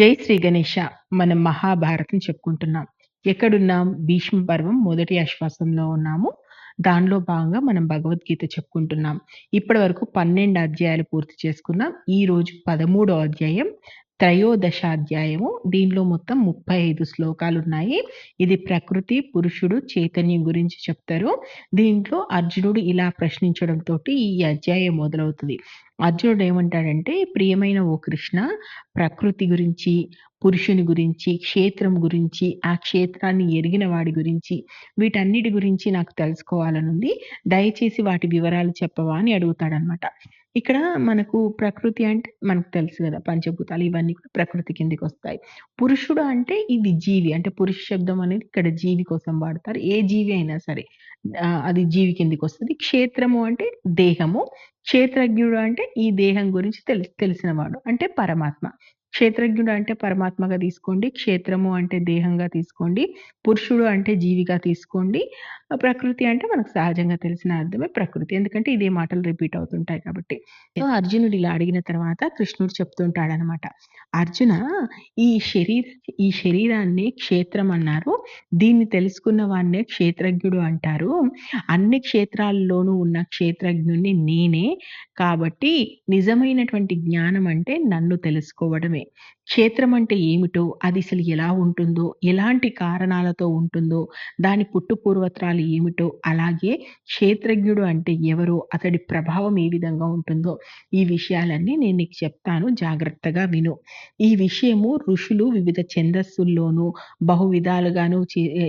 జై శ్రీ గణేష మనం మహాభారతం చెప్పుకుంటున్నాం. ఎక్కడున్నాం? భీష్మ పర్వం మొదటి ఆశ్వాసంలో ఉన్నాము. దానిలో భాగంగా మనం భగవద్గీత చెప్పుకుంటున్నాం. ఇప్పటి వరకు పన్నెండు అధ్యాయాలు పూర్తి చేసుకున్నాం. ఈ రోజు పదమూడో అధ్యాయం. త్రయోదశాధ్యాయము. దీనిలో మొత్తం ముప్పై ఐదు శ్లోకాలు ఉన్నాయి ఇది ప్రకృతి పురుషుడు చైతన్యం గురించి చెప్తారు. దీంట్లో అర్జునుడు ఇలా ప్రశ్నించడంతో ఈ అధ్యాయం మొదలవుతుంది. అర్జునుడు ఏమంటాడంటే ప్రియమైన ఓ కృష్ణ ప్రకృతి గురించి పురుషుని గురించి క్షేత్రం గురించి ఆ క్షేత్రాన్ని ఎరిగిన వాడి గురించి వీటన్నిటి గురించి నాకు తెలుసుకోవాలనుంది. దయచేసి వాటి వివరాలు చెప్పవా అని అడుగుతాడనమాట ఇక్కడ మనకు ప్రకృతి అంటే మనకు తెలుసు కదా పంచభూతాలు ఇవన్నీ కూడా ప్రకృతి కిందికి వస్తాయి. పురుషుడు అంటే ఇది జీవి అంటే పురుష శబ్దం అనేది ఇక్కడ జీవి కోసం వాడతారు. ఏ జీవి అయినా సరే అది జీవి కిందికి వస్తుంది. క్షేత్రము అంటే దేహము క్షేత్రజ్ఞుడు అంటే ఈ దేహం గురించి తెలిసి తెలిసినవాడు అంటే పరమాత్మ. క్షేత్రజ్ఞుడు అంటే పరమాత్మగా తీసుకోండి క్షేత్రము అంటే దేహంగా తీసుకోండి పురుషుడు అంటే జీవిగా తీసుకోండి ప్రకృతి అంటే మనకు సహజంగా తెలిసిన అర్థమే ప్రకృతి. ఎందుకంటే ఇదే మాటలు రిపీట్ అవుతుంటాయి కాబట్టి. సో అర్జునుడు ఇలా అడిగిన తర్వాత కృష్ణుడు చెప్తుంటాడనమాట. అర్జున ఈ శరీర ఈ శరీరాన్ని క్షేత్రం అన్నారు. దీన్ని తెలుసుకున్న వాన్నే క్షేత్రజ్ఞుడు అంటారు. అన్ని క్షేత్రాల్లోనూ ఉన్న క్షేత్రజ్ఞుణ్ణి నేనే. కాబట్టి నిజమైనటువంటి జ్ఞానం అంటే నన్ను తెలుసుకోవడమే. క్షేత్రం అంటే ఏమిటో అది అసలు ఎలా ఉంటుందో ఎలాంటి కారణాలతో ఉంటుందో దాని పుట్టు పూర్వత్రాలు ఏమిటో అలాగే క్షేత్రజ్ఞుడు అంటే ఎవరో అతడి ప్రభావం ఏ విధంగా ఉంటుందో ఈ విషయాలన్నీ నేను నీకు చెప్తాను. జాగ్రత్తగా విను. ఈ విషయము ఋషులు వివిధ ఛందస్సుల్లోనూ బహు విధాలుగాను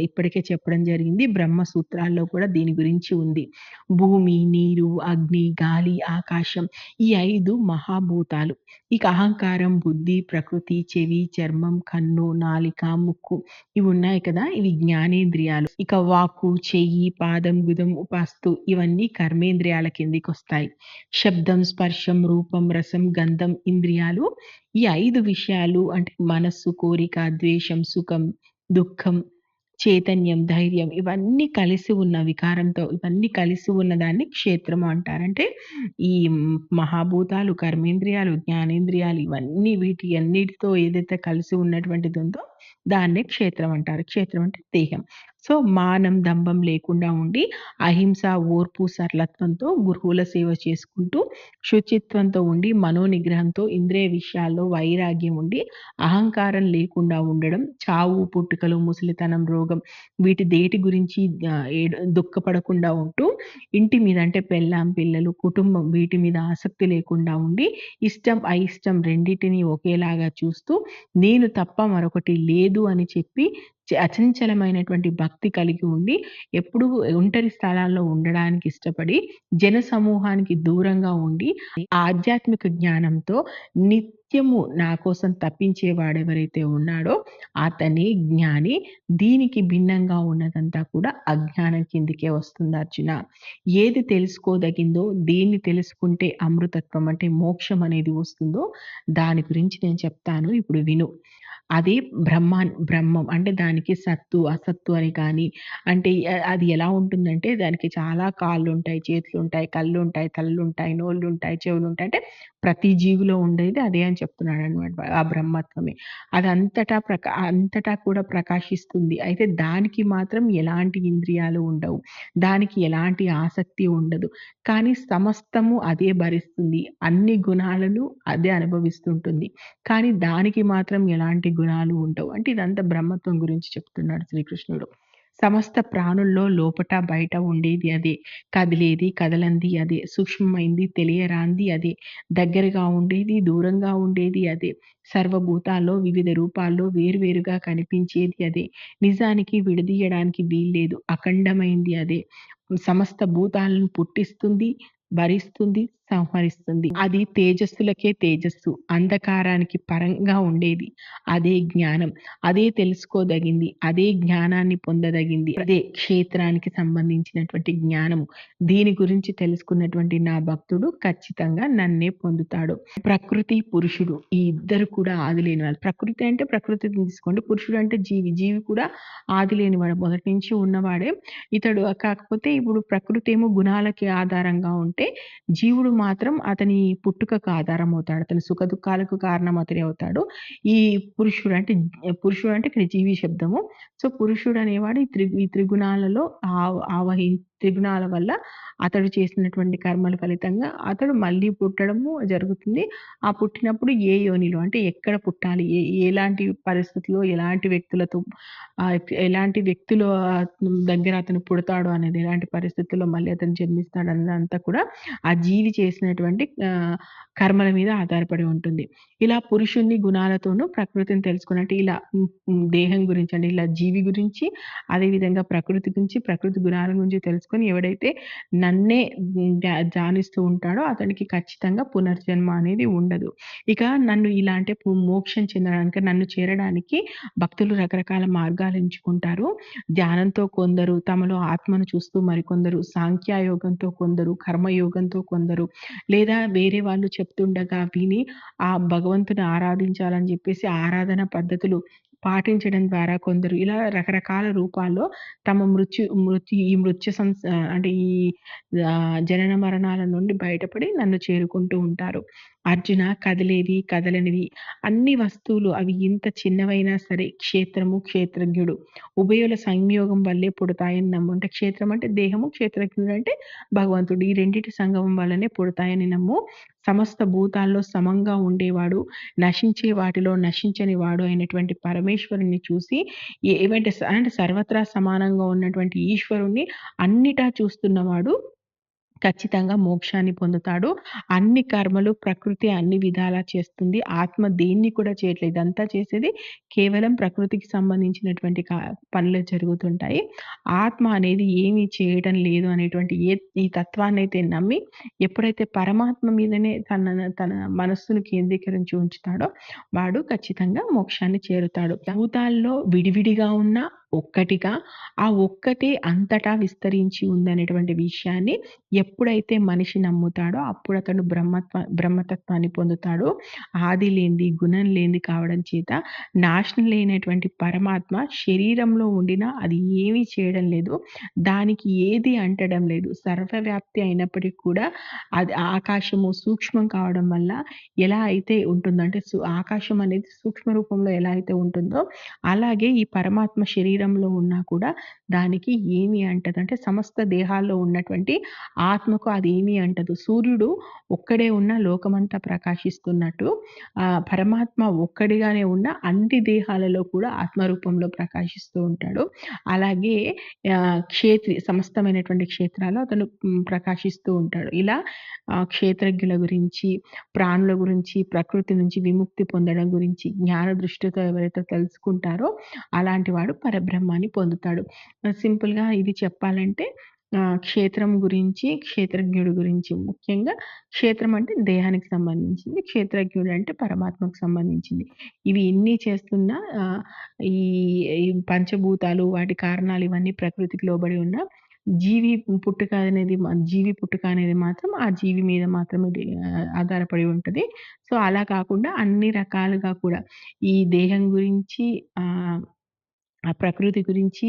ఇప్పటికే చెప్పడం జరిగింది. బ్రహ్మ సూత్రాల్లో కూడా దీని గురించి ఉంది. భూమి నీరు అగ్ని గాలి ఆకాశం ఈ ఐదు మహాభూతాలు. ఇక అహంకారం బుద్ధి ప్రకృతి చెవి చర్మం కన్ను నాలిక ముక్కు ఇవి ఉన్నాయి కదా. ఇవి జ్ఞానేంద్రియాలు. ఇక వాకు చెయ్యి పాదం గుదం ఉపాస్తు ఇవన్నీ కర్మేంద్రియాల కిందికి వస్తాయి. శబ్దం స్పర్శం రూపం రసం గంధం ఇంద్రియాలు ఈ ఐదు విషయాలు అంటే మనస్సు కోరిక ద్వేషం సుఖం దుఃఖం చైతన్యం ధైర్యం ఇవన్నీ కలిసి ఉన్న వికారంతో ఇవన్నీ కలిసి ఉన్న దాన్ని క్షేత్రము అంటారంటే ఈ మహాభూతాలు కర్మేంద్రియాలు జ్ఞానేంద్రియాలు ఇవన్నీ వీటి అన్నిటితో ఏదైతే కలిసి ఉన్నటువంటిది ఉందో దాన్నే క్షేత్రం అంటారు. క్షేత్రం అంటే దేహం. సో మానం దంభం లేకుండా ఉండి అహింస ఓర్పు సరళత్వంతో గురువుల సేవ చేసుకుంటూ శుచిత్వంతో ఉండి మనోనిగ్రహంతో ఇంద్రియ విషయాల్లో వైరాగ్యం ఉండి అహంకారం లేకుండా ఉండడం చావు పుట్టుకలు ముసలితనం రోగం వీటి దేటి గురించి దుఃఖపడకుండా ఉంటూ ఇంటి మీద అంటే పెళ్ళాం పిల్లలు కుటుంబం వీటి మీద ఆసక్తి లేకుండా ఉండి ఇష్టం అయిష్టం రెండింటిని ఒకేలాగా చూస్తూ నేను తప్ప మరొకటి లేదు అని చెప్పి అచంచలమైనటువంటి భక్తి కలిగి ఉండి ఎప్పుడు ఒంటరి స్థలాల్లో ఉండడానికి ఇష్టపడి జన సమూహానికి దూరంగా ఉండి ఆధ్యాత్మిక జ్ఞానంతో నిత్య నిత్యము నా కోసం తప్పించేవాడెవరైతే ఉన్నాడో అతని జ్ఞాని దీనికి భిన్నంగా ఉన్నదంతా కూడా అజ్ఞానం కిందికే వస్తుంది అర్జున. ఏది తెలుసుకోదగిందో దేన్ని తెలుసుకుంటే అమృతత్వం అంటే మోక్షం అనేది వస్తుందో దాని గురించి నేను చెప్తాను. ఇప్పుడు విను. అది బ్రహ్మ బ్రహ్మం అంటే దానికి సత్తు అసత్తు అని కానీ అంటే అది ఎలా ఉంటుందంటే దానికి చాలా కాళ్ళు ఉంటాయి చేతులు ఉంటాయి కళ్ళు ఉంటాయి తల్లు ఉంటాయి నోళ్ళు ఉంటాయి చెవులు ఉంటాయి అంటే ప్రతి జీవిలో ఉండేది అదే అని చెప్తున్నాడు అనమాట ఆ బ్రహ్మత్వమే. అది అంతటా ప్రకా అంతటా కూడా ప్రకాశిస్తుంది. అయితే దానికి మాత్రం ఎలాంటి ఇంద్రియాలు ఉండవు. దానికి ఎలాంటి ఆసక్తి ఉండదు. కానీ సమస్తము అదే భరిస్తుంది. అన్ని గుణాలను అదే అనుభవిస్తుంటుంది. కానీ దానికి మాత్రం ఎలాంటి గుణాలు ఉండవు. అంటే ఇదంతా బ్రహ్మత్వం గురించి చెప్తున్నాడు శ్రీకృష్ణుడు. సమస్త ప్రాణుల్లో లోపట బయట ఉండేది అదే. కదిలేది కదలంది అదే. సూక్ష్మమైంది తెలియరాంది అదే. దగ్గరగా ఉండేది దూరంగా ఉండేది అదే. సర్వభూతాల్లో వివిధ రూపాల్లో వేరువేరుగా కనిపించేది అదే. నిజానికి విడదీయడానికి వీల్లేదు. అఖండమైంది అదే. సమస్త భూతాలను పుట్టిస్తుంది భరిస్తుంది సంహరిస్తుంది. అది తేజస్సులకే తేజస్సు అంధకారానికి పరంగా ఉండేది. అదే జ్ఞానం అదే తెలుసుకోదగింది అదే జ్ఞానాన్ని పొందదగింది. అదే క్షేత్రానికి సంబంధించినటువంటి జ్ఞానము. దీని గురించి తెలుసుకున్నటువంటి నా భక్తుడు ఖచ్చితంగా నన్నే పొందుతాడు. ప్రకృతి పురుషుడు ఈ ఇద్దరు కూడా ఆది లేని వాళ్ళు. ప్రకృతి అంటే ప్రకృతిని తీసుకోండి. పురుషుడు అంటే జీవి. జీవి కూడా ఆది లేనివాడు మొదటి నుంచి ఉన్నవాడే. ఇతడు కాకపోతే ఇప్పుడు ప్రకృతి ఏమో గుణాలకి ఆధారంగా ఉంటే జీవుడు మాత్రం అతని పుట్టుకకు ఆధారమవుతాడు. అతని సుఖ దుఃఖాలకు కారణం అతనే అవుతాడు. ఈ పురుషుడు అంటే పురుషుడు అంటే ఇక్కడ జీవి శబ్దము. సో, పురుషుడు అనేవాడు ఈ త్రి ఈ త్రిగుణాలలో ఆవ ఆవహి త్రిగుణాల వల్ల అతడు చేసినటువంటి కర్మల ఫలితంగా అతడు మళ్ళీ పుట్టడము జరుగుతుంది. ఆ పుట్టినప్పుడు ఏ యోనిలో అంటే ఎక్కడ పుట్టాలి? ఏ ఎలాంటి పరిస్థితిలో, ఎలాంటి వ్యక్తులతో ఎలాంటి వ్యక్తుల దగ్గర అతను పుడతాడు అనేది, ఎలాంటి పరిస్థితుల్లో మళ్ళీ అతను జన్మిస్తాడు జన్మిస్తాడన్నదంతా కూడా ఆ జీవి చేసినటువంటి కర్మల మీద ఆధారపడి ఉంటుంది. ఇలా పురుషుని గుణాలతోనూ ప్రకృతిని తెలుసుకున్నట్టు ఇలా దేహం గురించి అంటే ఇలా జీవి గురించి, అదేవిధంగా ప్రకృతి గురించి, ప్రకృతి గుణాల గురించి తెలుసుకొని ఎవడైతే నన్నే హ్మ్, ధ్యానిస్తూ ఉంటాడో అతనికి ఖచ్చితంగా పునర్జన్మ అనేది ఉండదు. ఇక నన్ను ఇలా అంటే మోక్షం చెందడానికి నన్ను చేరడానికి భక్తులు రకరకాల మార్గాలు ఎంచుకుంటారు. ధ్యానంతో కొందరు, తమలో ఆత్మను చూస్తూ మరికొందరు, సాంఖ్యయోగంతో కొందరు, కర్మయోగంతో కొందరు, లేదా వేరే వాళ్ళు చెప్తుండగా విని ఆ భగవంతుని ఆరాధించాలని చెప్పేసి ఆరాధన పద్ధతులు పాటించడం ద్వారా కొందరు ఇలా రకరకాల రూపాల్లో తమ మృత్యు మృత్యు ఈ మృత్యు సంస్ అంటే ఈ జనన మరణాల నుండి బయటపడి నన్ను చేరుకుంటూ ఉంటారు. అర్జున కదిలేవి, కదలనివి అన్ని వస్తువులు అవి ఇంత చిన్నవైనా సరే క్షేత్రము, క్షేత్రజ్ఞుడు ఉభయుల సంయోగం వల్లే పుడతాయని నమ్ము. అంటే క్షేత్రం అంటే దేహము, క్షేత్రజ్ఞుడు అంటే భగవంతుడు. ఈ రెండిటి సంగమం వల్లనే పుడతాయని నమ్ము. సమస్త భూతాల్లో సమంగా ఉండేవాడు, నశించే వాటిలో నశించని వాడు అయినటువంటి పరమేశ్వరుడిని చూసి ఏమంటే స అంటే సర్వత్రా సమానంగా ఉన్నటువంటి ఈశ్వరుణ్ణి అన్నిటా చూస్తున్నవాడు ఖచ్చితంగా మోక్షాన్ని పొందుతాడు. అన్ని కర్మలు ప్రకృతి అన్ని విధాలా చేస్తుంది. ఆత్మ దేన్ని కూడా చేయట్లేదు. ఇదంతా చేసేది కేవలం ప్రకృతికి సంబంధించినటువంటి పనులు పనులే జరుగుతుంటాయి. ఆత్మ అనేది ఏమీ చేయడం లేదు అనేటువంటి ఏ ఈ తత్వాన్నయితే నమ్మి ఎప్పుడైతే పరమాత్మ మీదనే తన తన మనస్సును కేంద్రీకరించి ఉంచుతాడో వాడు ఖచ్చితంగా మోక్షాన్ని చేరుతాడు. భూతాల్లో విడివిడిగా ఉన్న ఒక్కటిగా, ఆ ఒక్కటే అంతటా విస్తరించి ఉందనేటువంటి విషయాన్ని ఎప్పుడైతే మనిషి నమ్ముతాడో అప్పుడు అతడు బ్రహ్మత్వ బ్రహ్మతత్వాన్ని పొందుతాడు. ఆది లేనిది, గుణం లేనిది కావడం చేత నాశనం లేనటువంటి పరమాత్మ శరీరంలో ఉండినా అది ఏమీ చేయడం లేదు. దానికి ఏది అంటడం లేదు. సర్వవ్యాప్తి అయినప్పటికీ కూడా అది ఆకాశము సూక్ష్మం కావడం వల్ల ఎలా అయితే ఉంటుందంటే సు ఆకాశం అనేది సూక్ష్మ రూపంలో ఎలా అయితే ఉంటుందో అలాగే ఈ పరమాత్మ శరీరం శరీరంలో ఉన్నా కూడా దానికి ఏమి అంటదు. అంటే సమస్త దేహాల్లో ఉన్నటువంటి ఆత్మకు అది ఏమీ అంటదు. సూర్యుడు ఒక్కడే ఉన్న లోకమంతా ప్రకాశిస్తున్నట్టు ఆ పరమాత్మ ఒక్కడిగానే ఉన్న అన్ని దేహాలలో కూడా ఆత్మ రూపంలో ప్రకాశిస్తూ ఉంటాడు. అలాగే క్షేత్రి సమస్తమైనటువంటి క్షేత్రాల్లో అతను ప్రకాశిస్తూ ఉంటాడు. ఇలా క్షేత్రజ్ఞుల గురించి, ప్రాణుల గురించి, ప్రకృతి నుంచి విముక్తి పొందడం గురించి జ్ఞాన దృష్టితో ఎవరైతే తెలుసుకుంటారో అలాంటి వాడు పరబ్రహ్మాన్ని పొందుతాడు. సింపుల్‌గా ఇది చెప్పాలంటే క్షేత్రం గురించి, క్షేత్రజ్ఞుడు గురించి ముఖ్యంగా క్షేత్రం అంటే దేహానికి సంబంధించింది. క్షేత్రజ్ఞుడు అంటే పరమాత్మకు సంబంధించింది. ఇవి ఎన్ని చేస్తున్న ఈ పంచభూతాలు వాటి కారణాలు ఇవన్నీ ప్రకృతికి లోబడి ఉన్న జీవి పుట్టుక అనేది జీవి పుట్టుక అనేది మాత్రం ఆ జీవి మీద మాత్రమే ఆధారపడి ఉంటుంది సో, అలా కాకుండా అన్ని రకాలుగా కూడా ఈ దేహం గురించి ఆ ప్రకృతి గురించి,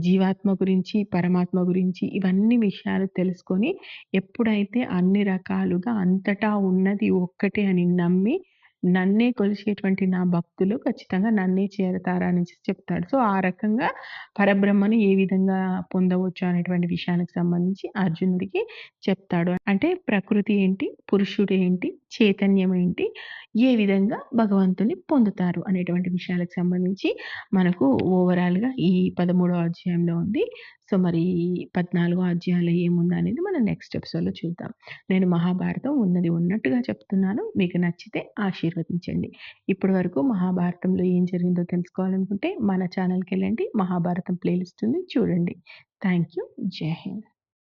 జీవాత్మ గురించి, పరమాత్మ గురించి ఇవన్నీ విషయాలు తెలుసుకొని ఎప్పుడైతే అన్ని రకాలుగా అంతటా ఉన్నది ఒక్కటే అని నమ్మి నన్నే కొలిచేటువంటి నా భక్తులు ఖచ్చితంగా నన్నే చేరతారని చెప్తాడు. సో, ఆ రకంగా పరబ్రహ్మను ఏ విధంగా పొందవచ్చు అనేటువంటి విషయానికి సంబంధించి అర్జునుడికి చెప్తాడు. అంటే ప్రకృతి ఏంటి? పురుషుడు ఏంటి? చైతన్యం ఏంటి? ఏ విధంగా భగవంతుని పొందుతారు అనేటువంటి విషయాలకు సంబంధించి మనకు ఓవరాల్‌గా ఈ 13వ అధ్యాయంలో ఉంది. సో, మరి 14 అధ్యాయంలో ఏముందనేది మనం నెక్స్ట్ ఎపిసోడ్‌లో చూద్దాం. నేను మహాభారతం ఉన్నది ఉన్నట్టుగా చెప్తున్నాను. మీకు నచ్చితే ఆశీర్వదించండి. ఇప్పటి వరకు మహాభారతంలో ఏం జరిగిందో తెలుసుకోవాలనుకుంటే మన ఛానల్కి వెళ్ళండి మహాభారతం ప్లేలిస్ట్ ఉంది చూడండి. Thank you. జై హింద్.